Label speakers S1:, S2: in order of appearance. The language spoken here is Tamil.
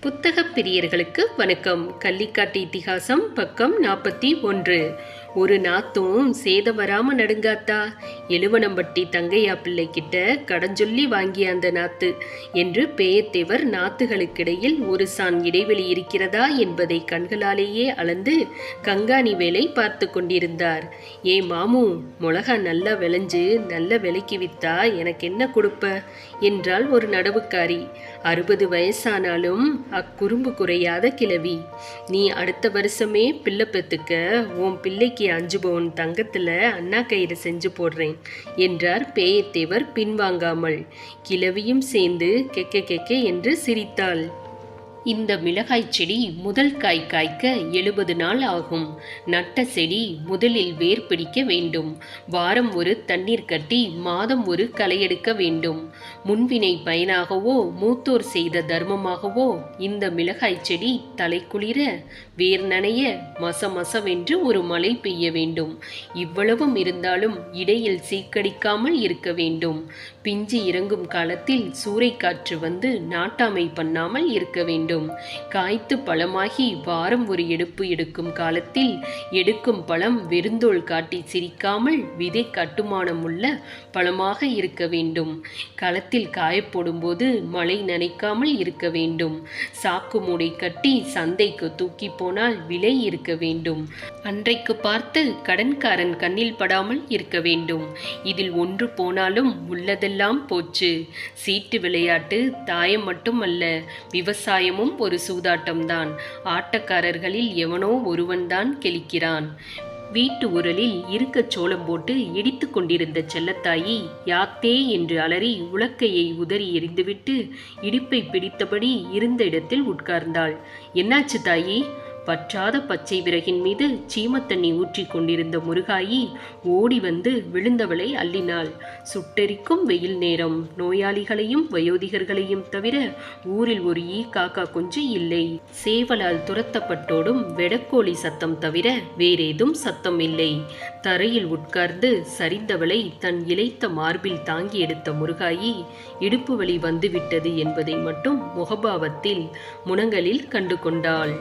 S1: புத்தகப் பிரியர்களுக்கு வணக்கம். கள்ளிக்காட்டு இத்திகாசம் பக்கம் நாற்பத்தி ஒன்று. ஒரு நாத்தும் சேதம் வராம நடுங்காத்தா? எழுவனம்பட்டி தங்கையா பிள்ளை கிட்ட கடஞ்சொல்லி வாங்கிய அந்த நாத்து. என்று பேயத்தேவர் நாத்துகளுக்கிடையில் ஒரு சான் இடைவெளி இருக்கிறதா என்பதை கண்களாலேயே அளந்து கங்காணி வேலை பார்த்து கொண்டிருந்தார். ஏ மாமு மிளகா நல்லா விளைஞ்சு நல்ல விலைக்கு வித்தா எனக்கு என்ன கொடுப்ப? என்றாள் ஒரு நடவுக்காரி. அறுபது வயசானாலும் அக்குறும்பு குறையாத கிழவி. நீ அடுத்த வருஷமே பிள்ளை பெத்துக்க உன் பிள்ளைக்கு அஞ்சு பவுன் தங்கத்துல அண்ணா கயிறு செஞ்சு போடுறேன் என்றார் பேயத்தேவர் பின்வாங்காமல். கிழவியும் சேர்ந்து கெக்க கெக்க என்று சிரித்தாள். இந்த மிளகாய் செடி முதல் காய் காய்க்க எழுபது நாள் ஆகும். நட்ட செடி முதலில் வேர் பிடிக்க வேண்டும். வாரம் ஒரு தண்ணீர் கட்டி மாதம் ஒரு களையெடுக்க வேண்டும். முன்வினை பயனாகவோ மூத்தோர் செய்த தர்மமாகவோ இந்த மிளகாய் செடி தலை குளிர வேர் நனைய மச மசவென்று ஒரு மழை பெய்ய வேண்டும். இவ்வளவும் இருந்தாலும் இடையில் சீக்கடிக்காமல் இருக்க வேண்டும். பிஞ்சு இறங்கும் காலத்தில் சூறைக்காற்று வந்து நாட்டாமை பண்ணாமல் இருக்க வேண்டும். வேண்டும். காய்த்து பழமாகி வாரம் ஒரு எடுப்பு எடுக்கும் காலத்தில் எடுக்கும் பழம் வெறுந்தோள் காட்டி சிரிக்காமல் விதை கட்டுமானம் உள்ள பழமாக இருக்க வேண்டும். களத்தில் காயப்போடும்போது மழை நனைக்காமல் இருக்க வேண்டும். சாக்கு மூடை கட்டி சந்தைக்கு தூக்கி போனால் விலை இருக்க வேண்டும். அன்றைக்கு பார்த்து கடன்காரன் கண்ணில் படாமல் இருக்க வேண்டும். இதில் ஒன்று போனாலும் உள்ளதெல்லாம் போச்சு. சீட்டு விளையாட்டு தாயம் மட்டும் அல்ல விவசாயமும் ஒரு சூதாட்டம்தான். ஆட்டக்காரர்களில் எவனோ ஒருவன்தான் கெளிக்கிறான் வீட்டு உரலில் இருக்கச் சோளம் போட்டு இடித்து கொண்டிருந்த செல்லத்தாயி யாத்தே என்று அலறி உலக்கையை உதறி எறிந்துவிட்டு இடுப்பை பிடித்தபடி இருந்த இடத்தில் உட்கார்ந்தாள். என்னாச்சு தாயி? வற்றாத பச்சை விறகின் மீது சீமத்தண்ணி ஊற்றி கொண்டிருந்த முருகாயி ஓடி வந்து விழுந்தவளை அள்ளினாள். சுட்டெரிக்கும் வெயில் நேரம். நோயாளிகளையும் வயோதிகர்களையும் தவிர ஊரில் ஒரு ஈ காக்கா குஞ்சு இல்லை. சேவலால் துரத்தப்பட்டோடும் வெடக்கோழி சத்தம் தவிர வேறேதும் சத்தம் இல்லை. தரையில் உட்கார்ந்து சரிந்தவளை தன் இளைத்த மார்பில் தாங்கி எடுத்த முருகாயி இடுப்பு வலி வந்துவிட்டது என்பதை மட்டும் முகபாவத்தில் முனங்களில் கண்டு கொண்டாள்.